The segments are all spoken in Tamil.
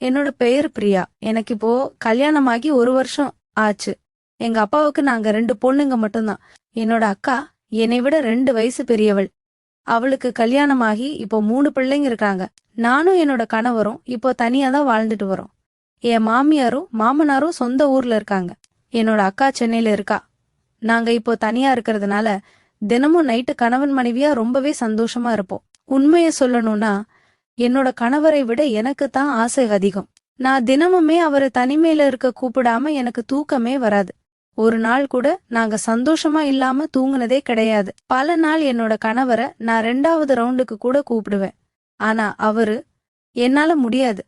என்னோட பெயர் பிரியா. எனக்கு இப்போ கல்யாணமாகி ஒரு வருஷம் ஆச்சு. எங்க அப்பாவுக்கு நாங்க ரெண்டு பொண்ணுங்க மட்டும்தான். என்னோட அக்கா என்னை விட ரெண்டு வயசு பெரியவள். அவளுக்கு கல்யாணமாகி இப்போ மூணு பிள்ளைங்க இருக்காங்க. நானும் என்னோட கணவரும் இப்போ தனியா தான் வாழ்ந்துட்டு வரோம். என் மாமியாரும் மாமனாரும் சொந்த ஊர்ல இருக்காங்க. என்னோட அக்கா சென்னையில இருக்கா. நாங்க இப்போ தனியா இருக்கிறதுனால தினமும் நைட்டு கணவன் மனைவியா ரொம்பவே சந்தோஷமா இருப்போம். உண்மையை சொல்லணும்னா என்னோட கணவரை விட எனக்கு தான் ஆசை அதிகம். நான் தினமுமே அவரை தனிமையில இருக்க கூப்பிடாம எனக்கு தூக்கமே வராது. ஒரு நாள் கூட நாங்க சந்தோஷமா இல்லாம தூங்குனதே கிடையாது. பல நாள் என்னோட கணவரை நான் ரெண்டாவது ரவுண்டுக்கு கூட கூப்பிடுவேன். ஆனா அவரு என்னால முடியாது.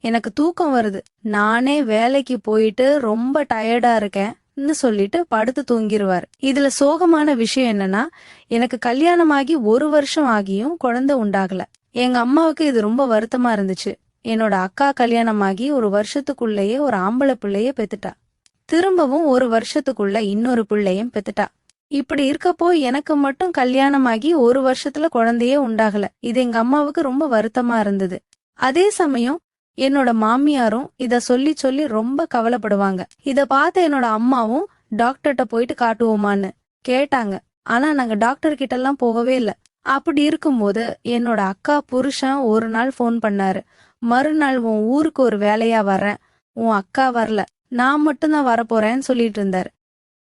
எனக்கு தூக்கம் வருது. நானே வேலைக்கு போயிட்டு ரொம்ப டயர்டா இருக்கேன்னு சொல்லிட்டு படுத்து தூங்கிருவாரு. இதுல சோகமான விஷயம் என்னன்னா எனக்கு கல்யாணமாகி ஒரு வருஷம் ஆகியும் குழந்தை உண்டாகல. எங்க அம்மாவுக்கு இது ரொம்ப வருத்தமா இருந்துச்சு. என்னோட அக்கா கல்யாணமாகி ஒரு வருஷத்துக்குள்ளேயே ஒரு ஆம்பளை பிள்ளைய பெத்துட்டா. திரும்பவும் ஒரு வருஷத்துக்குள்ள இன்னொரு பிள்ளையும் பெத்துட்டா. இப்படி இருக்கப்போ எனக்கு மட்டும் கல்யாணமாகி ஒரு வருஷத்துல குழந்தையே உண்டாகல. இது எங்க அம்மாவுக்கு ரொம்ப வருத்தமா இருந்தது. அதே சமயம் என்னோட மாமியாரும் இத சொல்லி சொல்லி ரொம்ப கவலைப்படுவாங்க. இத பார்த்த என்னோட அம்மாவும் டாக்டர்கிட்ட போயிட்டு காட்டுவோமான்னு கேட்டாங்க. ஆனா நாங்க டாக்டர் கிட்ட எல்லாம் போகவே இல்லை. அப்படி இருக்கும்போது என்னோட அக்கா புருஷன் ஒரு நாள் ஃபோன் பண்ணாரு. மறுநாள் உன் ஊருக்கு ஒரு வேலையா வர்றேன். உன் அக்கா வரல. நான் மட்டும்தான் வரப்போறேன்னு சொல்லிட்டு இருந்தாரு.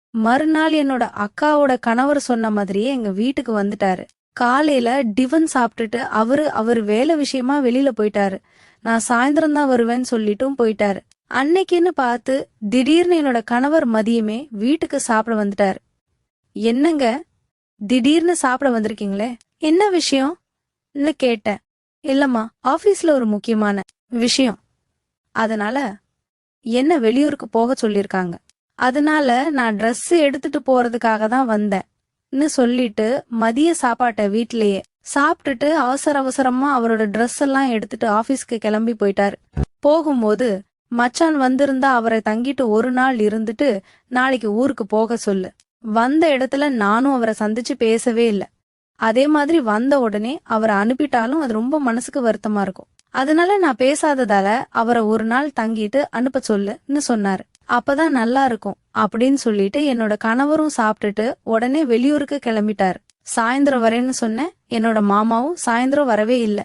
மறுநாள் என்னோட அக்காவோட கணவர் சொன்ன மாதிரியே எங்க வீட்டுக்கு வந்துட்டாரு. காலையில டிஃபன் சாப்பிட்டுட்டு அவரு அவர் வேலை விஷயமா வெளியில போயிட்டாரு. நான் சாயந்தரம் தான் வருவேன்னு சொல்லிட்டும் போயிட்டாரு. அன்னைக்குன்னு பார்த்து திடீர்னு என்னோட கணவர் மதியமே வீட்டுக்கு சாப்பிட வந்துட்டாரு. என்னங்க? திடீர்னு சாப்பிட வந்திருக்கீங்களே? என்ன விஷயம்? கேட்டேன். இல்லம்மா ஆபீஸ்ல ஒரு முக்கியமான விஷயம். அதனால என்ன வெளியூருக்கு போக சொல்லியிருக்காங்க. அதனால நான் ட்ரெஸ் எடுத்துட்டு போறதுக்காக தான் வந்தேன்னு சொல்லிட்டு மதிய சாப்பாட்டை வீட்டிலேயே சாப்பிட்டுட்டு அவசர அவசரமா அவரோட ட்ரெஸ் எல்லாம் எடுத்துட்டு ஆபீஸ்க்கு கிளம்பி போயிட்டாரு. போகும்போது மச்சான் வந்திருந்தா அவரை தங்கிட்டு ஒரு நாள் இருந்துட்டு நாளைக்கு ஊருக்கு போக சொல்லு. வந்த இடத்துல நானும் அவரை சந்திச்சு பேசவே இல்லை. அதே மாதிரி வந்த உடனே அவரை அனுப்பிட்டாலும் அது ரொம்ப மனசுக்கு வருத்தமா இருக்கும். அதனால நான் பேசாததால அவரை ஒரு நாள் தங்கிட்டு அனுப்ப சொல்லுன்னு சொன்னாரு. அப்பதான் நல்லா இருக்கும் அப்படின்னு சொல்லிட்டு என்னோட கணவரும் சாப்பிட்டுட்டு உடனே வெளியூருக்கு கிளம்பிட்டாரு. சாயந்தரம் வரேன்னு சொன்னேன் என்னோட மாமாவும் சாயந்தரம் வரவே இல்லை.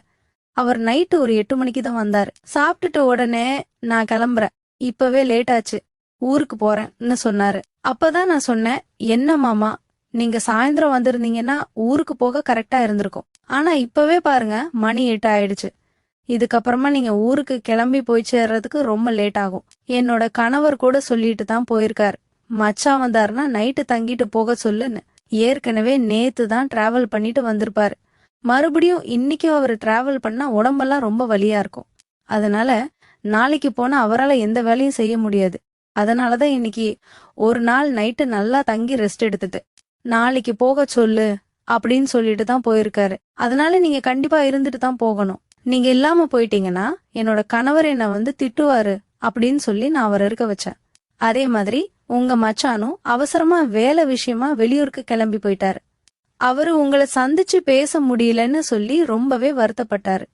அவர் நைட்டு ஒரு எட்டு மணிக்கு தான் வந்தாரு. சாப்பிட்டுட்டு உடனே நான் கிளம்புறேன். இப்பவே லேட் ஆச்சு. ஊருக்கு போறேன்னு சொன்னாரு. அப்பதான் நான் சொன்னேன் என்ன மாமா நீங்க சாயந்தரம் வந்திருந்தீங்கன்னா ஊருக்கு போக கரெக்டா இருந்திருக்கும். ஆனா இப்பவே பாருங்க மணி எட்டு ஆயிடுச்சு. இதுக்கப்புறமா நீங்க ஊருக்கு கிளம்பி போய் சேர்றதுக்கு ரொம்ப லேட் ஆகும். என்னோட கணவர் கூட சொல்லிட்டு தான் போயிருக்காரு. மச்சான் வந்தாருன்னா நைட்டு தங்கிட்டு போக சொல்லுன்னு. ஏற்கனவே நேத்து தான் டிராவல் பண்ணிட்டு வந்திருப்பாரு. மறுபடியும் இன்னைக்கும் அவர் டிராவல் பண்ணா உடம்பெல்லாம் ரொம்ப வலியா இருக்கும். அதனால நாளைக்கு போனா அவரால் எந்த வேலையும் செய்ய முடியாது. அதனாலதான் இன்னைக்கு ஒரு நாள் நைட்டு நல்லா தங்கி ரெஸ்ட் எடுத்துட்டு நாளைக்கு போக சொல்லு அப்படின்னு சொல்லிட்டு தான் போயிருக்காரு. அதனால நீங்க கண்டிப்பா இருந்துட்டு தான் போகணும். நீங்க இல்லாம போயிட்டீங்கன்னா என்னோட கணவர் என்ன வந்து திட்டுவாரு அப்படின்னு சொல்லி நான் அவரை இருக்க வச்சேன். அதே மாதிரி உங்க மச்சானும் அவசரமா வேலை விஷயமா வெளியூருக்கு கிளம்பி போயிட்டாரு. அவரு உங்களை சந்திச்சு பேச முடியலன்னு சொல்லி ரொம்பவே வருத்தப்பட்டாரு.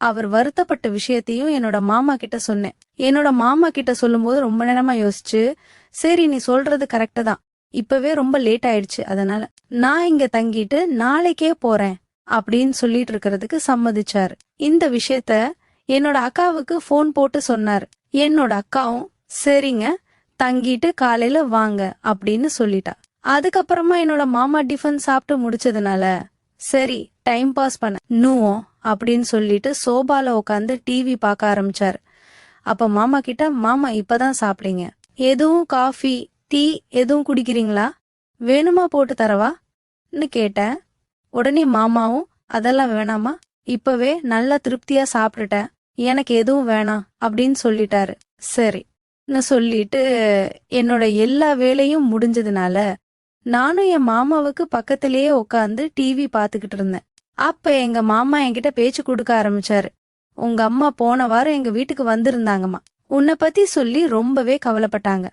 அவர் வருத்தப்பட்ட விஷயத்தையும் என்னோட மாமா கிட்ட சொன்னேன். என்னோட மாமா கிட்ட சொல்லும்போது ரொம்ப நேரமா யோசிச்சு சரி நீ சொல்றது கரெக்டா தான். இப்பவே ரொம்ப லேட் ஆயிடுச்சு அதனால நான் இங்க தங்கிட்டு நாளைக்கே போறேன் அப்படின்னு சொல்லிட்டு இருக்கிறதுக்கு சம்மதிச்சாரு. இந்த விஷயத்த என்னோட அக்காவுக்கு ஃபோன் போட்டு சொன்னாரு. என்னோட அக்காவும் சரிங்க தங்கிட்டு காலையில வாங்க அப்படின்னு சொல்லிட்டா. அதுக்கப்புறமா என்னோட மாமா டிஃபன் சாப்பிட்டு முடிச்சதுனால சரி டைம் பாஸ் பண்ண. நூவோம் அப்படின்னு சொல்லிட்டு சோபால உட்காந்து டிவி பார்க்க ஆரம்பிச்சார். அப்ப மாமா கிட்ட மாமா இப்பதான் சாப்பிடுங்க எதுவும் காஃபி டீ எதுவும் குடிக்கிறீங்களா? வேணுமா போட்டு தரவான்னு கேட்டேன். உடனே மாமாவும் அதெல்லாம் வேணாமா இப்பவே நல்லா திருப்தியா சாப்பிட்டுட்டேன். எனக்கு எதுவும் வேணாம் அப்படின்னு சொல்லிட்டாரு. சரி சொல்லிட்டு என்னோட எல்லா வேலையும் முடிஞ்சதுனால நானும் என் மாமாவுக்கு பக்கத்திலேயே உட்காந்து டிவி பார்த்துக்கிட்டு இருந்தேன். அப்ப எங்க மாமா என்கிட்ட பேச்சு கொடுக்க ஆரம்பிச்சாரு. உங்க அம்மா போன வாரம் எங்க வீட்டுக்கு வந்திருந்தாங்கம்மா. உன்னை பத்தி சொல்லி ரொம்பவே கவலைப்பட்டாங்க.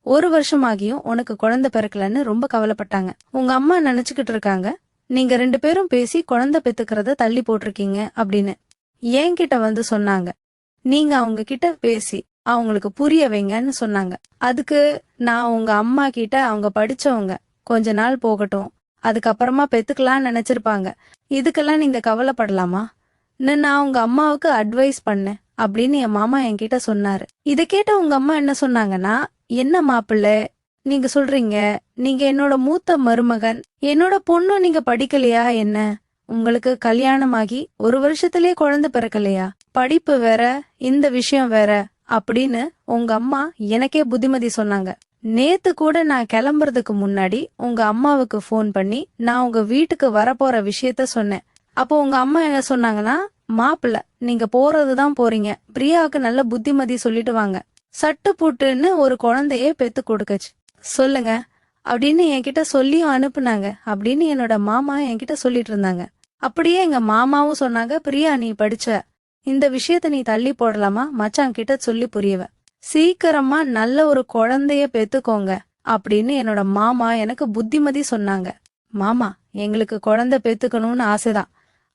ஒரு வருஷமாகியும் உனக்கு குழந்தை பிறக்கலன்னு ரொம்ப கவலைப்பட்டாங்க. உங்க அம்மா நினைச்சுக்கிட்டு இருக்காங்க. நீங்க ரெண்டு பேரும் பேசி குழந்தை பெத்துக்கிறத தள்ளி போட்டிருக்கீங்க அப்படின்னு என்கிட்ட வந்து சொன்னாங்க. நீங்க அவங்க கிட்ட பேசி அவங்களுக்கு புரிய வைங்கன்னு சொன்னாங்க. அதுக்கு நான் உங்க அம்மா கிட்ட அவங்க படிச்சவங்க கொஞ்ச நாள் போகட்டும். அதுக்கப்புறமா பெத்துக்கலாம்னு நினைச்சிருப்பாங்க. இதுக்கெல்லாம் நீங்க கவலைப்படலாமா? நான் உங்க அம்மாவுக்கு அட்வைஸ் பண்ணேன் அப்படின்னு என் மாமா என்கிட்ட சொன்னாரு. இத கேட்ட உங்க அம்மா என்ன சொன்னாங்கன்னா என்ன மாப்பிள்ள? நீங்க சொல்றீங்க நீங்க என்னோட மூத்த மருமகன். என்னோட பொண்ணும் நீங்க படிக்கலையா என்ன? உங்களுக்கு கல்யாணமாகி ஒரு வருஷத்திலேயே குழந்தை பிறக்கலையா? படிப்பு வேற இந்த விஷயம் வேற அப்படின்னு உங்க அம்மா எனக்கே புத்திமதி சொன்னாங்க. நேத்து கூட நான் கிளம்புறதுக்கு முன்னாடி உங்க அம்மாவுக்கு ஃபோன் பண்ணி நான் உங்க வீட்டுக்கு வரப்போற விஷயத்த சொன்னேன். அப்போ உங்க அம்மா என்ன சொன்னாங்கன்னா மாப்பிள்ள நீங்க போறதுதான் போறீங்க. பிரியாவுக்கு நல்ல புத்திமதி சொல்லிட்டு வாங்க. சட்டு புட்டுன்னு ஒரு குழந்தையே பெத்து கொடுக்கச்சு. சொல்லுங்க. அப்படின்னு என்கிட்ட சொல்லியும் அனுப்புனாங்க. அப்படின்னு என்னோட மாமா என்கிட்ட சொல்லிட்டு இருந்தாங்க. அப்படியே எங்க மாமாவும் சொன்னாங்க பிரியா நீ படிச்ச இந்த விஷயத்த நீ தள்ளி போடலாமா? மச்சான் கிட்ட சொல்லி புரியவ. சீக்கிரமா நல்ல ஒரு குழந்தைய பெத்துக்கோங்க அப்படின்னு என்னோட மாமா எனக்கு புத்திமதி சொன்னாங்க. மாமா எங்களுக்கு குழந்தை பெத்துக்கணும்னு ஆசைதான்.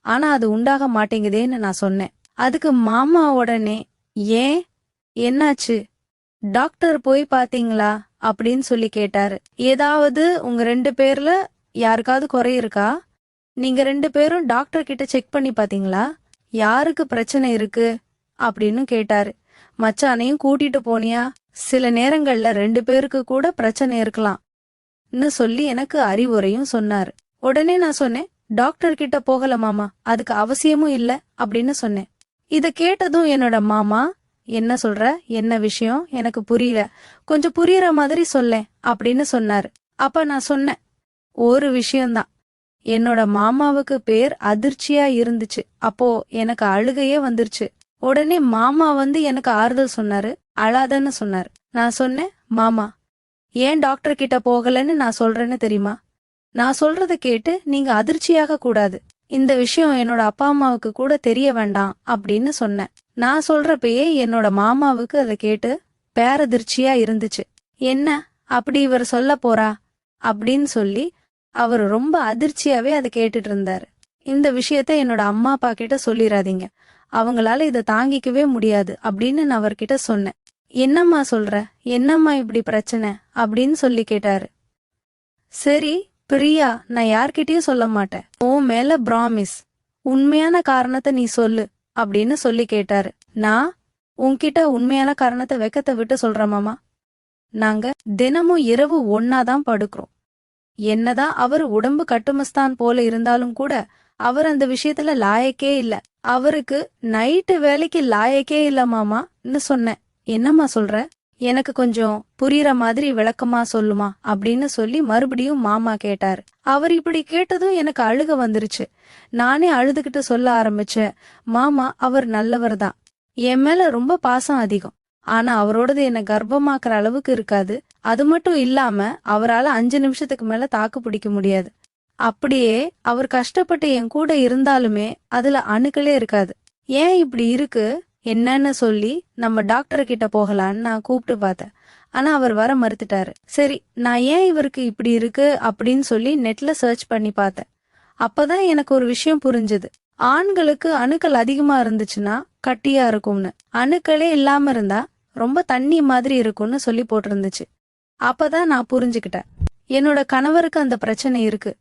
ஆனா அது உண்டாக மாட்டேங்குதேன்னு நான் சொன்னேன். அதுக்கு மாமா உடனே ஏன்? என்னாச்சு? டாக்டர் போய் பாத்தீங்களா? அப்படின்னு சொல்லி கேட்டாரு. ஏதாவது உங்க ரெண்டு பேர்ல யாருக்காவது குறை இருக்கா? நீங்க ரெண்டு பேரும் டாக்டர் கிட்ட செக் பண்ணி பாத்தீங்களா? யாருக்கு பிரச்சனை இருக்கு? அப்படின்னு கேட்டாரு. மச்சானையும் கூட்டிட்டு போனியா? சில நேரங்கள்ல ரெண்டு பேருக்கு கூட பிரச்சனை இருக்கலாம். ன்னு சொல்லி எனக்கு அறிவுரையும் சொன்னாரு. உடனே நான் சொன்னேன் டாக்டர் கிட்ட போகல மாமா அதுக்கு அவசியமும் இல்ல அப்படின்னு சொன்னேன். இத கேட்டதும் என்னோட மாமா என்ன சொல்ற? என்ன விஷயம்? எனக்கு புரியல. கொஞ்சம் புரியற மாதிரி சொல்லேன் அப்படின்னு சொன்னாரு. அப்ப நான் சொன்னேன் ஒரு விஷயம்தான். என்னோட மாமாவுக்கு பேர் அதிர்ச்சியா இருந்துச்சு. அப்போ எனக்கு அழுகையே வந்துருச்சு. உடனே மாமா வந்து எனக்கு ஆறுதல் சொன்னாரு அழாதன்னு சொன்னார். நான் சொன்னேன் மாமா ஏன் டாக்டர் கிட்ட போகலன்னு நான் சொல்றேன்னு தெரியுமா? நான் சொல்றத கேட்டு நீங்க அதிர்ச்சியாக கூடாது. இந்த விஷயம் என்னோட அப்பா அம்மாவுக்கு கூட தெரிய வேண்டாம் அப்படின்னு சொன்னேன். நான் சொல்றப்பயே என்னோட மாமாவுக்கு அதை கேட்டு பேரதிர்ச்சியா இருந்துச்சு. என்ன அப்படி இவர் சொல்ல போறா? அப்படின்னு சொல்லி அவர் ரொம்ப அதிர்ச்சியாவே அதை கேட்டுட்டு இருந்தாரு. இந்த விஷயத்த என்னோட அம்மா அப்பா கிட்ட சொல்லிடாதீங்க அவங்களால இதை தாங்கிக்கவே முடியாது அப்படின்னு நான் அவர்கிட்ட சொன்னேன். என்னம்மா சொல்ற? என்னம்மா இப்படி பிரச்சனை? அப்படின்னு சொல்லி கேட்டாரு. சரி பிரியா நான் யார்கிட்டயும் சொல்ல மாட்டேன். ஓ மேல பிராமிஸ் உண்மையான காரணத்தை நீ சொல்லு அப்படின்னு சொல்லி கேட்டாரு. நான் உன்கிட்ட உண்மையான காரணத்தை வெக்கத்தை விட்டு சொல்றேன் மாமா. நாங்க தினமும் இரவு ஒன்னாதான் படுக்கிறோம். என்னதான் அவர் உடம்பு கட்டுமஸ்தான் போல இருந்தாலும் கூட அவர் அந்த விஷயத்துல லாயக்கே இல்ல. அவருக்கு நைட்டு வேலைக்கு லாயக்கே இல்ல மாமான்னு சொன்னேன். என்னம்மா சொல்ற? எனக்கு கொஞ்சம் புரியற மாதிரி விளக்கமா சொல்லுமா அப்படின்னு சொல்லி மறுபடியும் மாமா கேட்டார். அவர் இப்படி கேட்டதும் எனக்கு அழுக வந்துருச்சு. நானே அழுதுகிட்டு சொல்ல ஆரம்பிச்சேன். மாமா அவர் நல்லவர் தான். என் மேல ரொம்ப பாசம் அதிகம். ஆனா அவரோடது என்ன கர்ப்பமாக்குற அளவுக்கு இருக்காது. அது மட்டும் இல்லாம அவரால் அஞ்சு நிமிஷத்துக்கு மேல தாக்கு பிடிக்க முடியாது. அப்படியே அவர் கஷ்டப்பட்டு என் கூட இருந்தாலுமே அதுல அணுக்களே இருக்காது. ஏன் இப்படி இருக்கு? என்னன்னு சொல்லி நம்ம டாக்டர் கிட்ட போகலான்னு நான் கூப்பிட்டு பார்த்தேன். ஆனா அவர் வர மறுத்துட்டாரு. சரி நான் ஏன் இவருக்கு இப்படி இருக்கு அப்படின்னு சொல்லி நெட்ல சர்ச் பண்ணி பார்த்தேன். அப்பதான் எனக்கு ஒரு விஷயம் புரிஞ்சுது. ஆண்களுக்கு அணுக்கள் அதிகமா இருந்துச்சுன்னா கட்டியா இருக்கும்னு. அணுக்களே இல்லாம இருந்தா ரொம்ப தண்ணி மாதிரி இருக்கும்னு சொல்லி போட்டிருந்துச்சு. அப்பதான் நான் புரிஞ்சுக்கிட்டேன். என்னோட கணவருக்கு அந்த பிரச்சனை இருக்கு.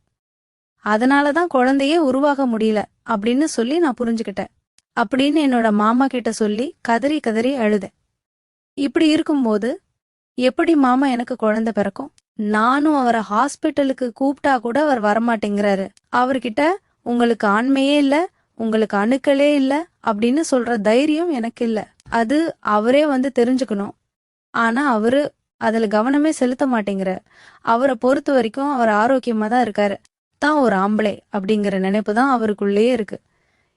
அதனாலதான் குழந்தையே உருவாக முடியல அப்படின்னு சொல்லி நான் புரிஞ்சுக்கிட்டேன். அப்படின்னு என்னோட மாமா கிட்ட சொல்லி கதறி கதறி அழுதேன். இப்படி இருக்கும்போது எப்படி மாமா எனக்கு குழந்தை பிறக்கும்? நானும் அவரை ஹாஸ்பிட்டலுக்கு கூப்பிட்டா கூட அவர் வரமாட்டேங்கிறாரு. அவர்கிட்ட உங்களுக்கு ஆண்மையே இல்ல உங்களுக்கு அணுக்களே இல்ல அப்படின்னு சொல்ற தைரியம் எனக்கு இல்ல. அது அவரே வந்து தெரிஞ்சுக்கணும். ஆனா அவரு அதுல கவனமே செலுத்த மாட்டேங்கிறார். அவரை பொறுத்த வரைக்கும் அவர் ஆரோக்கியமா தான் இருக்காரு. தான் ஒரு ஆம்பளை அப்படிங்கிற நினைப்பு தான் அவருக்குள்ளேயே இருக்கு.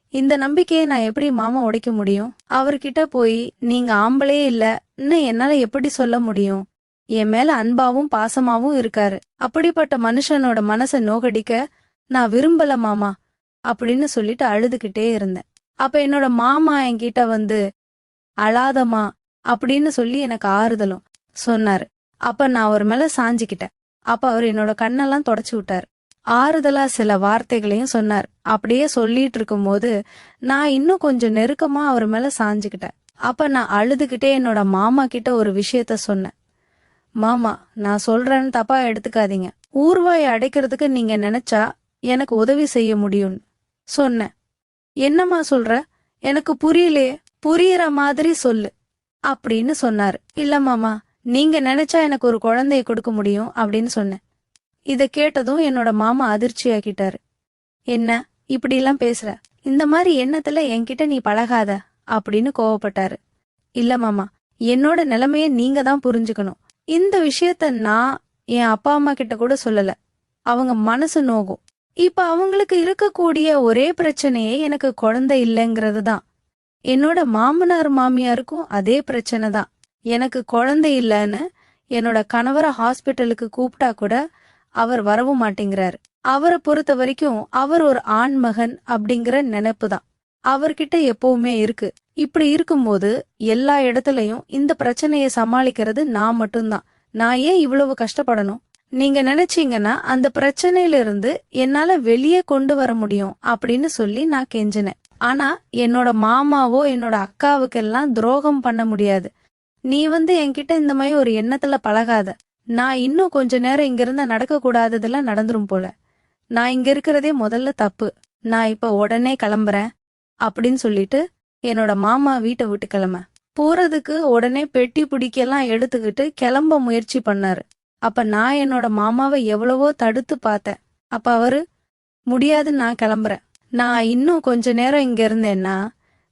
இந்த நம்பிக்கையை நான் எப்படி மாமா உடைக்க முடியும்? அவர்கிட்ட போய் நீங்க ஆம்பளையே இல்லைன்னு என்னால எப்படி சொல்ல முடியும்? என் மேல அன்பாவும் பாசமாவும் இருக்காரு. அப்படிப்பட்ட மனுஷனோட மனசை நோகடிக்க நான் விரும்பல மாமா அப்படின்னு சொல்லிட்டு அழுதுகிட்டே இருந்தேன். அப்ப என்னோட மாமா என்கிட்ட வந்து அழாதமா அப்படின்னு சொல்லி எனக்கு ஆறுதலும் சொன்னாரு. அப்ப நான் அவர் மேல சாஞ்சிக்கிட்டேன். அப்ப அவர் என்னோட கண்ணெல்லாம் தொடச்சு விட்டாரு. ஆறுதலா சில வார்த்தைகளையும் சொன்னார். அப்படியே சொல்லிட்டு இருக்கும்போது நான் இன்னும் கொஞ்சம் நெருக்கமா அவர் மேல சாஞ்சுக்கிட்டேன். அப்ப நான் அழுதுகிட்டே என்னோட மாமா கிட்ட ஒரு விஷயத்த சொன்னேன். மாமா நான் சொல்றேன்னு தப்பா எடுத்துக்காதீங்க. ஊர்வாயை அடைக்கிறதுக்கு நீங்க நினைச்சா எனக்கு உதவி செய்ய முடியும்னு. சொன்னேன். என்னம்மா சொல்ற? எனக்கு புரியலையே. புரியற மாதிரி சொல்லு. அப்படின்னு சொன்னாரு. இல்ல மாமா நீங்க நினைச்சா எனக்கு ஒரு குழந்தைய கொடுக்க முடியும் அப்படின்னு சொன்னேன். இத கேட்டதும் என்னோட மாமா அதிர்ச்சியாக்கிட்டாரு என்ன இப்படிலாம் பேசுற? இந்த மாதிரி எண்ணத்துல என்கிட்ட நீ பழகாத அப்படின்னு கோவப்பட்டாரு. இல்ல மாமா என்னோட நிலைமைய நீங்க தான் புரிஞ்சுக்கணும். இந்த விஷயத்த நான் என் அப்பா அம்மா கிட்ட கூட சொல்லல. அவங்க மனசு நோகும். இப்ப அவங்களுக்கு இருக்கக்கூடிய ஒரே பிரச்சனையே எனக்கு குழந்தை இல்லைங்கிறது தான். என்னோட மாமனார் மாமியாருக்கும் அதே பிரச்சனை தான். எனக்கு குழந்தை இல்லைன்னு என்னோட கணவரை ஹாஸ்பிட்டலுக்கு கூப்பிட்டா கூட அவர் வரவும் மாட்டேங்கிறாரு. அவரை பொறுத்த வரைக்கும் அவர் ஒரு ஆண்மகன் அப்படிங்கிற நினைப்பு தான் அவர்கிட்ட எப்பவுமே இருக்கு. இப்படி இருக்கும்போது எல்லா இடத்துலயும் இந்த பிரச்சனையை சமாளிக்கிறது நான் மட்டும்தான். நான் ஏன் இவ்வளவு கஷ்டப்படணும்? நீங்க நினைச்சீங்கன்னா அந்த பிரச்சனையில இருந்து என்னால வெளியே கொண்டு வர முடியும் அப்படின்னு சொல்லி நான் கெஞ்சினேன். ஆனா என்னோட மாமாவோ என்னோட அக்காவுக்கெல்லாம் துரோகம் பண்ண முடியாது. நீ வந்து என்கிட்ட இந்த மாதிரி ஒரு எண்ணத்துல பழகாத. நான் இன்னும் கொஞ்ச நேரம் இங்கிருந்தா நடக்க கூடாததெல்லாம் நடந்துரும் போல. நான் இங்க இருக்கிறதே முதல்ல தப்பு. நான் இப்ப உடனே கிளம்புறேன் அப்படின்னு சொல்லிட்டு என்னோட மாமா வீட்டை விட்டு கிளம்ப. போறதுக்கு உடனே பெட்டி பிடிக்கெல்லாம் எடுத்துக்கிட்டு கிளம்ப முயற்சி பண்ணாரு. அப்ப நான் என்னோட மாமாவை எவ்வளவோ தடுத்து பார்த்தேன். அப்ப அவரு முடியாது நான் கிளம்புறேன். நான் இன்னும் கொஞ்ச நேரம் இங்க இருந்தேன்னா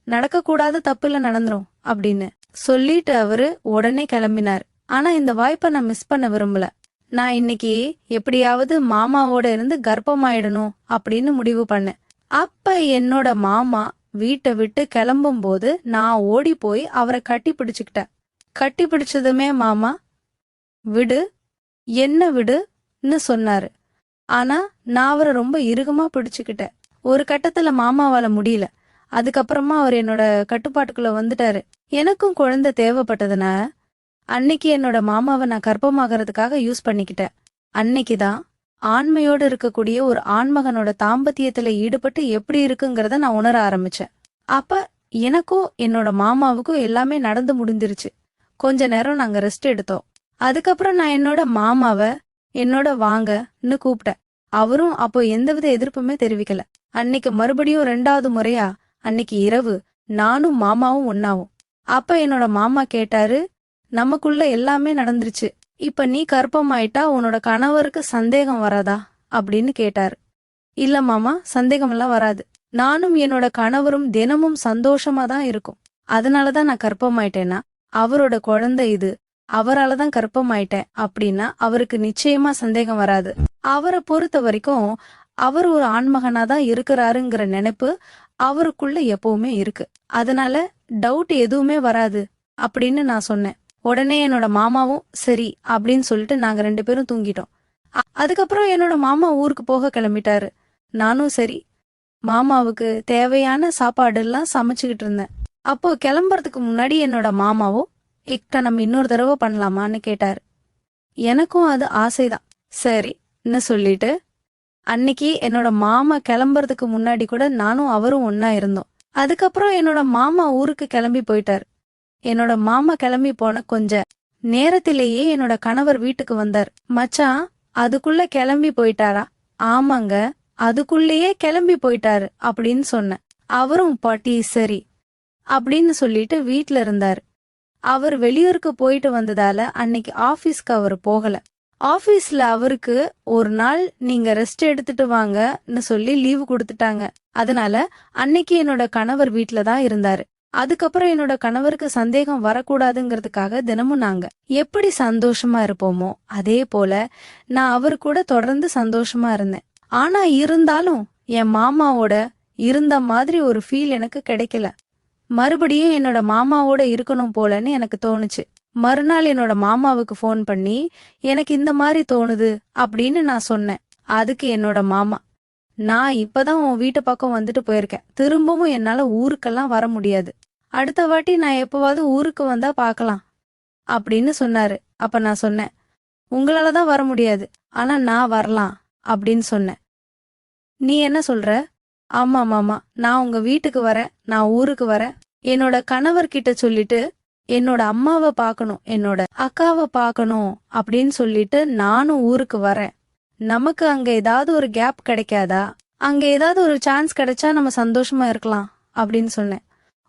நடக்கக்கூடாத தப்புல நடந்துரும் அப்படின்னு சொல்லிட்டு அவரு உடனே கிளம்பினார். ஆனா இந்த வாய்ப்பை நான் மிஸ் பண்ண விரும்பல. நான் இன்னைக்கு எப்படியாவது மாமாவோட இருந்து கர்ப்பமாயிடணும் அப்படின்னு முடிவு பண்ணேன். அப்ப என்னோட மாமா வீட்டை விட்டு கிளம்பும் போது நான் ஓடி போய் அவரை கட்டி பிடிச்சுக்கிட்டேன். கட்டி பிடிச்சதுமே மாமா விடு என்ன விடுன்னு சொன்னாரு. ஆனா நான் அவரை ரொம்ப இறுகமா பிடிச்சுக்கிட்டேன். ஒரு கட்டத்துல மாமாவால முடியல. அதுக்கப்புறமா அவர் என்னோட கட்டுப்பாட்டுக்குள்ள வந்துட்டாரு. எனக்கும் குழந்தை தேவைப்பட்டதுனால அன்னைக்கு என்னோட மாமாவை நான் கர்ப்பமாகறதுக்காக யூஸ் பண்ணிக்கிட்டேன். அன்னைக்கு தான் ஆண்மையோடு இருக்கக்கூடிய ஒரு ஆண்மகனோட தாம்பத்தியத்துல ஈடுபட்டு எப்படி இருக்குங்கிறத நான் உணர ஆரம்பிச்சேன். அப்ப எனக்கும் என்னோட மாமாவுக்கும் எல்லாமே நடந்து முடிஞ்சிருச்சு. கொஞ்ச நேரம் நாங்க ரெஸ்ட் எடுத்தோம். அதுக்கப்புறம் நான் என்னோட மாமாவை என்னோட வாங்கன்னு கூப்பிட்டேன். அவரும் அப்போ எந்தவித எதிர்ப்புமே தெரிவிக்கல. அன்னைக்கு மறுபடியும் ரெண்டாவது முறையா அன்னைக்கு இரவு நானும் மாமாவும் ஒன்னாவும் அப்ப என்னோட மாமா கேட்டாரு நமக்குள்ள எல்லாமே நடந்துருச்சு. இப்ப நீ கர்ப்பமாயிட்டா உன்னோட கணவருக்கு சந்தேகம் வராதா? அப்படின்னு கேட்டாரு. இல்ல மாமா சந்தேகம் எல்லாம் வராது. நானும் என்னோட கணவரும் தினமும் சந்தோஷமா தான் இருக்கும். அதனாலதான் நான் கர்ப்பமாயிட்டேன்னா அவரோட குழந்தை இது. அவரால தான் கர்ப்பமாயிட்டேன் அப்படின்னா அவருக்கு நிச்சயமா சந்தேகம் வராது. அவரை பொறுத்த வரைக்கும் அவர் ஒரு ஆண்மகனா தான் இருக்கிறாருங்கிற நினைப்பு அவருக்குள்ள எப்பவுமே இருக்கு. அதனால டவுட் எதுவுமே வராது அப்படின்னு நான் சொன்னேன். உடனே என்னோட மாமாவும் சரி அப்படின்னு சொல்லிட்டு நாங்க ரெண்டு பேரும் தூங்கிட்டோம். அ- அதுக்கப்புறம் என்னோட மாமா ஊருக்கு போக கிளம்பிட்டாரு. நானும் சரி மாமாவுக்கு தேவையான சாப்பாடு எல்லாம் சமைச்சுக்கிட்டு இருந்தேன். அப்போ கிளம்புறதுக்கு முன்னாடி என்னோட மாமாவும் இக்ட நம்ம இன்னொரு தடவை பண்ணலாமான்னு கேட்டாரு. எனக்கும் அது ஆசைதான். சரின்னு சொல்லிட்டு அன்னைக்கு என்னோட மாமா கிளம்புறதுக்கு முன்னாடி கூட நானும் அவரும் ஒன்னா இருந்தோம். அதுக்கப்புறம் என்னோட மாமா ஊருக்கு கிளம்பி போயிட்டாரு. என்னோட மாமா கிளம்பி போன கொஞ்ச நேரத்திலேயே என்னோட கணவர் வீட்டுக்கு வந்தார். மச்சான் அதுக்குள்ள கிளம்பி போயிட்டாரா? ஆமாங்க அதுக்குள்ளேயே கிளம்பி போயிட்டாரு அப்படின்னு சொன்னேன் அவரும் பாட்டி சரி அப்படின்னு சொல்லிட்டு வீட்ல இருந்தாரு. அவர் வெளியூருக்கு போயிட்டு வந்ததால அன்னைக்கு ஆபீஸ்க்கு அவர் போகல. ஆபீஸ்ல அவருக்கு ஒரு நாள் நீங்க ரெஸ்ட் எடுத்துட்டு வாங்கன்னு சொல்லி லீவு கொடுத்துட்டாங்க. அதனால அன்னைக்கு என்னோட கணவர் வீட்ல தான் இருந்தாரு. அதுக்கப்புறம் என்னோட கணவருக்கு சந்தேகம் வரக்கூடாதுங்கிறதுக்காக தினமும் நாங்க எப்படி சந்தோஷமா இருப்போமோ அதே போல நான் அவர் கூட தொடர்ந்து சந்தோஷமா இருந்தேன். ஆனா இருந்தாலும் என் மாமாவோட இருந்த மாதிரி ஒரு ஃபீல் எனக்கு கிடைக்கல. மறுபடியும் என்னோட மாமாவோட இருக்கணும் போலன்னு எனக்கு தோணுச்சு. மறுநாள் என்னோட மாமாவுக்கு ஃபோன் பண்ணி எனக்கு இந்த மாதிரி தோணுது அப்படின்னு நான் சொன்னேன். அதுக்கு என்னோட மாமா. நான் இப்பதான் உன் வீட்டு பக்கம் வந்துட்டு போயிருக்கேன். திரும்பவும் என்னால ஊருக்கெல்லாம் வர முடியாது. அடுத்த வாட்டி நான் எப்பவாவது ஊருக்கு வந்தா பார்க்கலாம். அப்படின்னு சொன்னாரு. அப்ப நான் சொன்னேன் உங்களால தான் வர முடியாது. ஆனா நான் வரலாம். அப்படின்னு சொன்னேன். நீ என்ன சொல்ற? ஆமா மாமா நான் உங்க வீட்டுக்கு வரேன். நான் ஊருக்கு வரேன். என்னோட கணவர்கிட்ட சொல்லிட்டு என்னோட அம்மாவை பார்க்கணும். என்னோட அக்காவை பார்க்கணும். அப்படின்னு சொல்லிட்டு நானும் ஊருக்கு வரேன். நமக்கு அங்க ஏதாவது ஒரு கேப் கிடைக்காதா? அங்க ஏதாவது ஒரு சான்ஸ் கிடைச்சா நம்ம சந்தோஷமா இருக்கலாம் அப்படின்னு சொன்னேன்.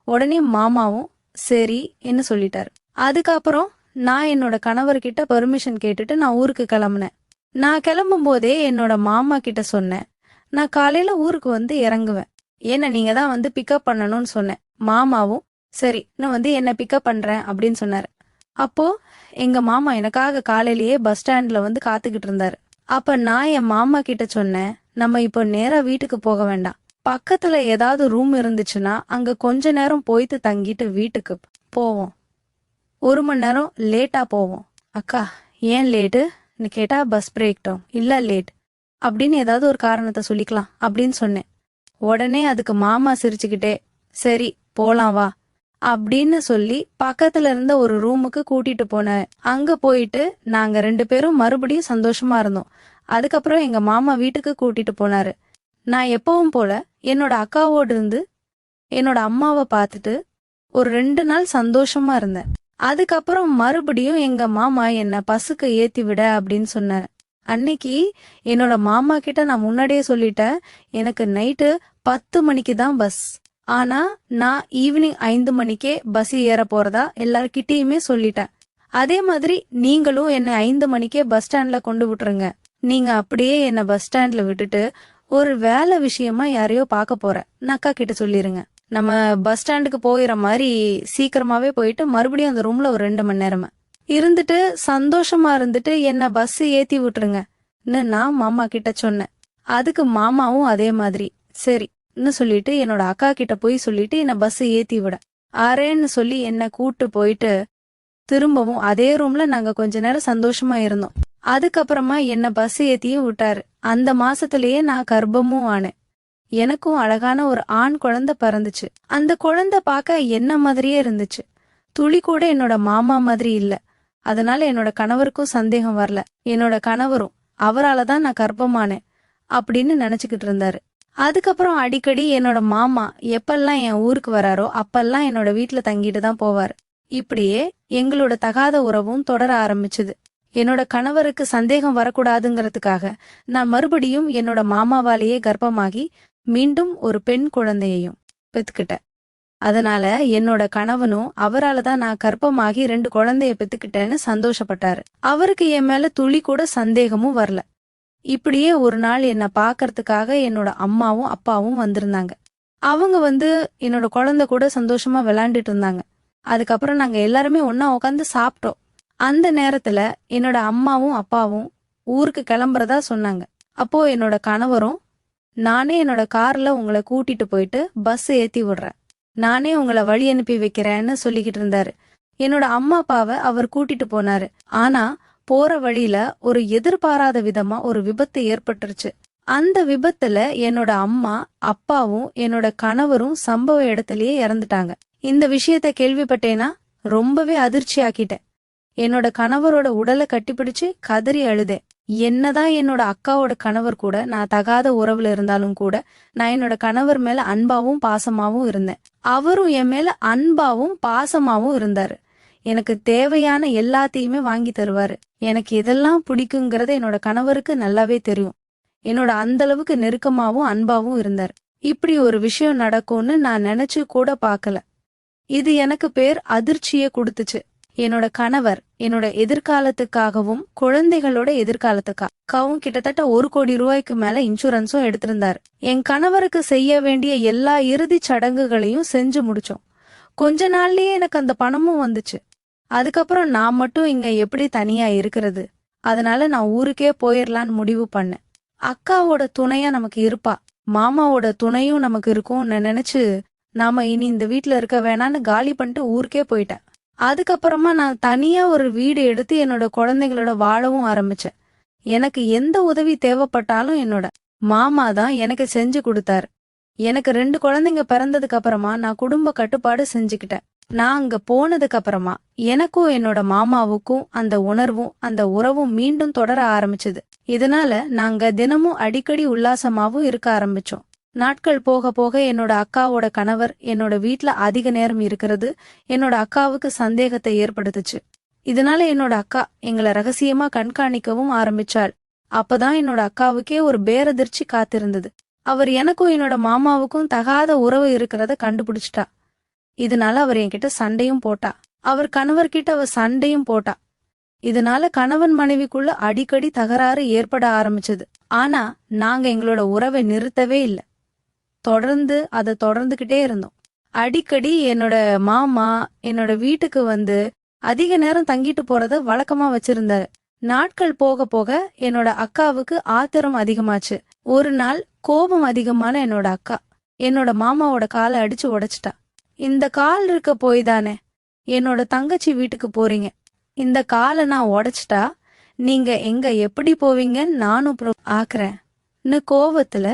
உடனே மாமாவும் சரி என்ன சொல்லிட்டாரு. அதுக்கப்புறம் நான் என்னோட கணவர்கிட்ட பெர்மிஷன் கேட்டுட்டு நான் ஊருக்கு கிளம்புனேன். நான் கிளம்பும் போதே என்னோட மாமா கிட்ட சொன்னேன். நான் காலையில ஊருக்கு வந்து இறங்குவேன். ஏன்னா நீங்க தான் வந்து பிக்கப் பண்ணணும்னு சொன்னேன். மாமாவும் சரி நான் வந்து என்ன பிக்கப் பண்றேன் அப்படின்னு சொன்னாரு. அப்போ எங்க மாமா எனக்காக காலையிலேயே பஸ் ஸ்டாண்ட்ல வந்து காத்துக்கிட்டு இருந்தாரு. அப்ப நான் என் மாமா கிட்ட சொன்னேன் நம்ம இப்போ நேரா வீட்டுக்கு போக வேண்டாம். பக்கத்துல ஏதாவது ரூம் இருந்துச்சுன்னா அங்க கொஞ்ச நேரம் போயிட்டு தங்கிட்டு வீட்டுக்கு போவோம். ஒரு மணி நேரம் லேட்டா போவோம். அக்கா ஏன் லேட்டு கேட்டா பஸ் பிரேக் டவுன் இல்ல லேட் அப்படின்னு ஏதாவது ஒரு காரணத்தை சொல்லிக்கலாம் அப்படின்னு சொன்னேன். உடனே அதுக்கு மாமா சிரிச்சுக்கிட்டே சரி போலாம் வா. அப்படின்னு சொல்லி பக்கத்துல இருந்த ஒரு ரூமுக்கு கூட்டிட்டு போனேன். அங்க போயிட்டு நாங்க ரெண்டு பேரும் மறுபடியும் சந்தோஷமா இருந்தோம். அதுக்கப்புறம் எங்க மாமா வீட்டுக்கு கூட்டிட்டு போனாரு. நான் எப்பவும் போல என்னோட அக்காவோடு இருந்து என்னோட அம்மாவை பார்த்துட்டு ஒரு ரெண்டு நாள் சந்தோஷமா இருந்தேன். அதுக்கப்புறம் மறுபடியும் எங்க மாமா என்ன பஸ்ஸுக்கு ஏத்தி விட அப்படின்னு சொன்னார். அன்னைக்கு என்னோட மாமா கிட்ட நான் முன்னாடியே சொல்லிட்டேன். எனக்கு நைட்டு பத்து மணிக்கு தான் பஸ். ஆனா நான் ஈவினிங் ஐந்து மணிக்கே பஸ் ஏற போறதா எல்லார்கிட்டயுமே சொல்லிட்டேன். அதே மாதிரி நீங்களும் என்னை ஐந்து மணிக்கே பஸ் ஸ்டாண்ட்ல கொண்டு விட்டுருங்க. நீங்க அப்படியே என்ன பஸ் ஸ்டாண்ட்ல விட்டுட்டு ஒரு வேலை விஷயமா யாரையோ பார்க்க போறேன். நக்கா கிட்ட சொல்லிருங்க. நம்ம பஸ் ஸ்டாண்டுக்கு போயிற மாதிரி சீக்கிரமாவே போயிட்டு மறுபடியும் அந்த ரூம்ல ஒரு ரெண்டு மணி நேரமா. இருந்துட்டு சந்தோஷமா இருந்துட்டு என்ன பஸ் ஏத்தி விட்டுருங்க. நான் மாமா கிட்ட சொன்னேன். அதுக்கு மாமாவும் அதே மாதிரி. சரி ன்னு சொல்லிட்டு என்னோட அக்கா கிட்ட போய் சொல்லிட்டு என்ன பஸ் ஏத்தி விட. ஆறேன்னு சொல்லி என்ன கூட்டு போயிட்டு திரும்பவும் அதே ரூம்ல நாங்க கொஞ்ச நேரம் சந்தோஷமா இருந்தோம். அதுக்கப்புறமா என்ன பஸ் ஏத்தியும் விட்டாரு. அந்த மாசத்திலேயே நான் கர்ப்பமும் ஆனேன். எனக்கும் அழகான ஒரு ஆண் குழந்தை பிறந்துச்சு. அந்த குழந்தை பார்க்க என்ன மாதிரியே இருந்துச்சு. துளி கூட என்னோட மாமா மாதிரி இல்ல. அதனால என்னோட கணவருக்கும் சந்தேகம் வரல. என்னோட கணவரும் அவரால தான் நான் கர்ப்பமானேன். அப்படின்னு நினைச்சுக்கிட்டு இருந்தாரு. அதுக்கப்புறம் அடிக்கடி என்னோட மாமா எப்பெல்லாம் என் ஊருக்கு வராரோ அப்பெல்லாம் என்னோட வீட்டுல தங்கிட்டு தான் போவார். இப்படியே எங்களோட தகாத உறவும் தொடர ஆரம்பிச்சுது. என்னோட கணவருக்கு சந்தேகம் வரக்கூடாதுங்கிறதுக்காக நான் மறுபடியும் என்னோட மாமாவாலேயே கர்ப்பமாகி மீண்டும் ஒரு பெண் குழந்தையையும் பெத்துக்கிட்டேன். அதனால என்னோட கணவனும் அவரால தான் நான் கர்ப்பமாகி ரெண்டு குழந்தைய பெத்துக்கிட்டேன்னு சந்தோஷப்பட்டாரு. அவருக்கு என் மேல துளி கூட சந்தேகமும் வரல. இப்படியே ஒரு நாள் என்னை பார்க்கறதுக்காக என்னோட அம்மாவும் அப்பாவும் வந்திருந்தாங்க. அவங்க வந்து என்னோட குழந்தை கூட சந்தோஷமா விளையாண்டுட்டு இருந்தாங்க. அதுக்கப்புறம் நாங்க எல்லாருமே ஒன்னா உட்காந்து சாப்பிட்டோம். அந்த நேரத்துல என்னோட அம்மாவும் அப்பாவும் ஊருக்கு கிளம்புறதா சொன்னாங்க. அப்போ என்னோட கணவரும் நானே என்னோட கார்ல உங்களை கூட்டிட்டு போயிட்டு பஸ் ஏத்தி விடுறேன். நானே உங்களை வழி அனுப்பி வைக்கிறேன்னு சொல்லிக்கிட்டு இருந்தாரு. என்னோட அம்மா அப்பாவை அவர் கூட்டிட்டு போனாரு. ஆனா போற வழியில ஒரு எதிர்பாராத விதமா ஒரு விபத்து ஏற்பட்டுருச்சு. அந்த விபத்துல என்னோட அம்மா அப்பாவும் என்னோட கணவரும் சம்பவ இடத்துலயே இறந்துட்டாங்க. இந்த விஷயத்த கேள்விப்பட்டேன்னா ரொம்பவே அதிர்ச்சி ஆக்கிட்டேன் என்னோட கணவரோட உடலை கட்டிப்பிடிச்சு கதறி அழுதேன். என்னதான் என்னோட அக்காவோட கணவர் கூட நான் தகாத உறவுல இருந்தாலும் கூட நான் என்னோட கணவர் மேல அன்பாவும் பாசமாவும் இருந்தேன். அவரும் என் மேல அன்பாவும் பாசமாவும் இருந்தாரு. எனக்கு தேவையான எல்லாத்தையுமே வாங்கி தருவாரு. எனக்கு இதெல்லாம் பிடிக்குங்கிறது என்னோட கணவருக்கு நல்லாவே தெரியும். என்னோட அந்த அளவுக்கு நெருக்கமாவும் அன்பாவும் இருந்தார். இப்படி ஒரு விஷயம் நடக்கும்னு நான் நினைச்சு கூட பார்க்கல. இது எனக்கு பேர் அதிர்ச்சியே கொடுத்துச்சு. என்னோட கணவர் என்னோட எதிர்காலத்துக்காகவும் குழந்தைகளோட எதிர்காலத்துக்காகவும் கிட்டத்தட்ட ஒரு கோடி ரூபாய்க்கு மேல இன்சூரன்ஸும் எடுத்திருந்தார். என் கணவருக்கு செய்ய வேண்டிய எல்லா இறுதி சடங்குகளையும் செஞ்சு முடிச்சோம். கொஞ்ச நாள்லயே எனக்கு அந்த பணமும் வந்துச்சு. அதுக்கப்புறம் நான் மட்டும் இங்க எப்படி தனியா இருக்கிறது? அதனால நான் ஊருக்கே போயிடலான்னு முடிவு பண்ணேன். அக்காவோட துணையா நமக்கு இருப்பா. மாமாவோட துணையும் நமக்கு இருக்கும்னு நினைச்சு நாம இனி இந்த வீட்டுல இருக்க வேணான்னு காலி பண்ணிட்டு ஊருக்கே போயிட்டேன். அதுக்கப்புறமா நான் தனியா ஒரு வீடு எடுத்து என்னோட குழந்தைங்களோட வாழவும் ஆரம்பிச்சேன். எனக்கு எந்த உதவி தேவைப்பட்டாலும் என்னோட மாமா தான் எனக்கு செஞ்சு கொடுத்தாரு. எனக்கு ரெண்டு குழந்தைங்க பிறந்ததுக்கு அப்புறமா நான் குடும்ப கட்டுப்பாடு செஞ்சுக்கிட்டேன். நான் அங்க போனதுக்கு அப்புறமா எனக்கும் என்னோட மாமாவுக்கும் அந்த உணர்வும் அந்த உறவும் மீண்டும் தொடர ஆரம்பிச்சது. இதனால நாங்க தினமும் அடிக்கடி உல்லாசமாவும் இருக்க ஆரம்பிச்சோம். நாட்கள் போக போக என்னோட அக்காவோட கணவர் என்னோட வீட்ல அதிக நேரம் இருக்கிறது என்னோட அக்காவுக்கு சந்தேகத்தை ஏற்படுத்துச்சு. இதனால என்னோட அக்கா எங்களை ரகசியமா கண்காணிக்கவும் ஆரம்பிச்சாள். அப்பதான் என்னோட அக்காவுக்கே ஒரு பேரதிர்ச்சி காத்திருந்தது. அவர் எனக்கும் என்னோட மாமாவுக்கும் தகாத உறவு இருக்கிறத கண்டுபிடிச்சிட்டா. இதனால அவர் என்கிட்ட சண்டையும் போட்டா. அவர் கணவர்கிட்ட அவ சண்டையும் போட்டா. இதனால கணவன் மனைவிக்குள்ள அடிக்கடி தகராறு ஏற்பட ஆரம்பிச்சது. ஆனா நாங்க எங்களோட உறவை நிறுத்தவே இல்ல. தொடர்ந்து அதை தொடர்ந்துகிட்டே இருந்தோம். அடிக்கடி என்னோட மாமா என்னோட வீட்டுக்கு வந்து அதிக நேரம் தங்கிட்டு போறத வழக்கமா வச்சிருந்தாரு. நாட்கள் போக போக என்னோட அக்காவுக்கு ஆத்திரம் அதிகமாச்சு. ஒரு நாள் கோபம் அதிகமான என்னோட அக்கா என்னோட மாமாவோட காலை அடிச்சு உடைச்சிட்டா. இந்த கால் இருக்க போய் தானே என்னோட தங்கச்சி வீட்டுக்கு போறீங்க. இந்த காலை நான் உடைச்சிட்டா நீங்க எங்க எப்படி போவீங்கன்னு நானும் ப்ரோ ஆக்குறேன்னு கோவத்துல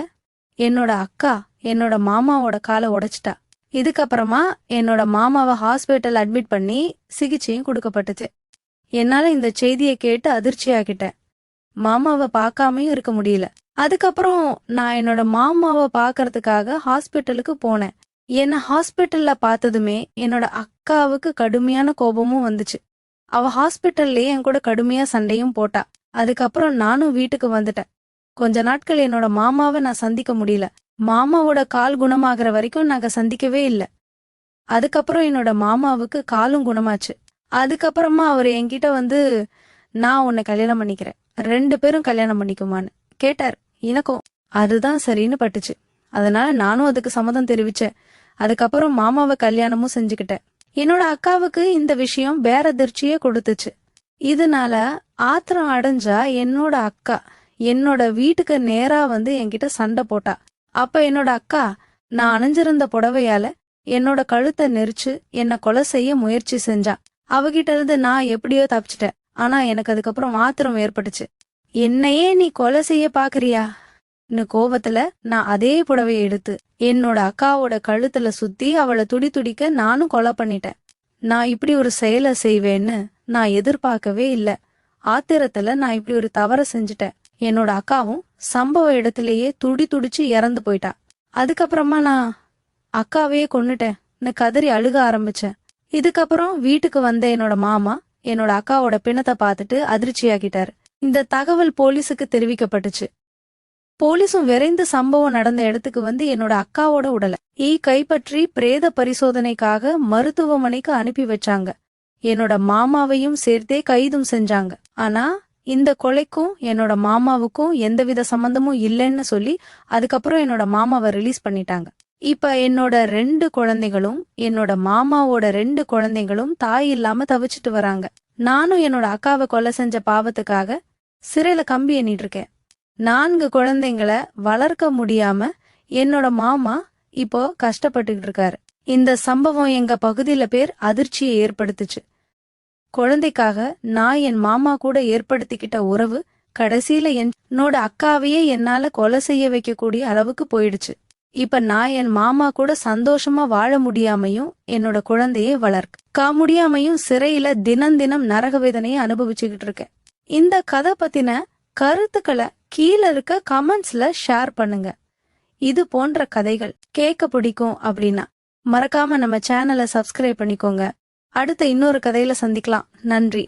என்னோட அக்கா என்னோட மாமாவோட காலை உடைச்சிட்டா. இதுக்கப்புறமா என்னோட மாமாவை ஹாஸ்பிட்டல் அட்மிட் பண்ணி சிகிச்சையும் கொடுக்கப்பட்டுச்சு. என்னால இந்த செய்தியை கேட்டு அதிர்ச்சியாகிட்டேன் மாமாவை பார்க்காமையும் இருக்க முடியல. அதுக்கப்புறம் நான் என்னோட மாமாவை பார்க்கறதுக்காக ஹாஸ்பிட்டலுக்கு போனேன். என்னை ஹாஸ்பிட்டல்ல பார்த்ததுமே என்னோட அக்காவுக்கு கடுமையான கோபமும் வந்துச்சு. அவ ஹாஸ்பிட்டல்லயே என் கூட கடுமையா சண்டையும் போட்டா. அதுக்கப்புறம் நானும் வீட்டுக்கு வந்துட்டேன். கொஞ்ச நாட்கள் என்னோட மாமாவை நான் சந்திக்க முடியல. மாமாவோட கால் குணமாகற வரைக்கும் நாங்க சந்திக்கவே இல்லை. அதுக்கப்புறம் என்னோட மாமாவுக்கு காலும் குணமாச்சு. அதுக்கப்புறமா அவர் என்கிட்ட வந்து நான் உன்னை கல்யாணம் பண்ணிக்கிறேன். ரெண்டு பேரும் கல்யாணம் பண்ணிக்குமான்னு. கேட்டார். எனக்கும் அதுதான் சரின்னு பட்டுச்சு. அதனால நானும் அதுக்கு சம்மதம் தெரிவிச்சேன். அதுக்கப்புறம் மாமாவை கல்யாணமும் செஞ்சுக்கிட்டேன். என்னோட அக்காவுக்கு இந்த விஷயம் பேரதிர்ச்சியே கொடுத்துச்சு. இதனால ஆத்திரம் அடைஞ்சா என்னோட அக்கா என்னோட வீட்டுக்கு நேரா வந்து என்கிட்ட சண்டை போட்டா. அப்ப என்னோட அக்கா நான் அணிஞ்சிருந்த புடவையால என்னோட கழுத்தை நெரிச்சு என்னை கொலை செய்ய முயற்சி செஞ்சா. அவகிட்ட இருந்து நான் எப்படியோ தப்பிச்சிட்டேன். ஆனா எனக்கு அதுக்கப்புறம் ஆத்திரம் ஏற்பட்டுச்சு. என்னையே நீ கொலை செய்ய பாக்குறியா? கோபத்துல நான் அதே புடவையை எடுத்து என்னோட அக்காவோட கழுத்துல சுத்தி அவளை துடி துடிக்க நானும் கொலை பண்ணிட்டேன். நான் இப்படி ஒரு செயலை செய்வேன்னு நான் எதிர்பார்க்கவே இல்லை. ஆத்திரத்துல நான் இப்படி ஒரு தவற செஞ்சுட்டேன். என்னோட அக்காவும் சம்பவ இடத்திலேயே துடி துடிச்சு இறந்து போயிட்டா. அதுக்கப்புறமா நான் அக்காவையே கொன்னுட்டேன் கதறி அழுக ஆரம்பிச்சேன். இதுக்கப்புறம் வீட்டுக்கு வந்த என்னோட மாமா என்னோட அக்காவோட பிணத்தை பார்த்துட்டு அதிர்ச்சியாகிட்டாரு. இந்த தகவல் போலீஸுக்கு தெரிவிக்கப்பட்டுச்சு. போலீஸும் விரைந்து சம்பவம் நடந்த இடத்துக்கு வந்து என்னோட அக்காவோட உடலை ஈ கைப்பற்றி பிரேத பரிசோதனைக்காக மருத்துவமனைக்கு அனுப்பி வச்சாங்க. என்னோட மாமாவையும் சேர்த்தே கைதும் செஞ்சாங்க. ஆனா இந்த கொலைக்கும் என்னோட மாமாவுக்கும் எந்தவித சம்பந்தமும் இல்லைன்னு சொல்லி அதுக்கப்புறம் என்னோட மாமாவை ரிலீஸ் பண்ணிட்டாங்க. இப்ப என்னோட ரெண்டு குழந்தைகளும் என்னோட மாமாவோட ரெண்டு குழந்தைகளும் தாய் இல்லாம தவிச்சிட்டு வராங்க. நானும் என்னோட அக்காவை கொலை செஞ்ச பாவத்துக்காக சிறையில கம்பி எண்ணிட்டு இருக்கேன். நான்கு குழந்தைங்களை வளர்க்க முடியாம என்னோட மாமா இப்போ கஷ்டப்பட்டுக்கிட்டு இருக்காரு. இந்த சம்பவம் எங்க பகுதியில பேர் அதிர்ச்சியை ஏற்படுத்துச்சு. குழந்தைக்காக நான் என் மாமா கூட ஏற்படுத்திக்கிட்ட உறவு கடைசியில என்னோட அக்காவையே என்னால கொலை செய்ய வைக்கக்கூடிய அளவுக்கு போயிடுச்சு. இப்ப நான் என் மாமா கூட சந்தோஷமா வாழ முடியாமையும் என்னோட குழந்தையை வளர்க்க முடியாமையும் சிறையில தினம் தினம் நரக வேதனையை அனுபவிச்சுக்கிட்டு இருக்கேன். இந்த கதை பத்தின கருத்துக்களை கீழே இருக்க கமெண்ட்ஸ்ல ஷேர் பண்ணுங்க. இது போன்ற கதைகள் கேட்க பிடிக்கும் அப்படின்னா மறக்காம நம்ம சேனலை சப்ஸ்கிரைப் பண்ணிக்கோங்க. அடுத்த இன்னொரு கதையில சந்திக்கலாம். நன்றி.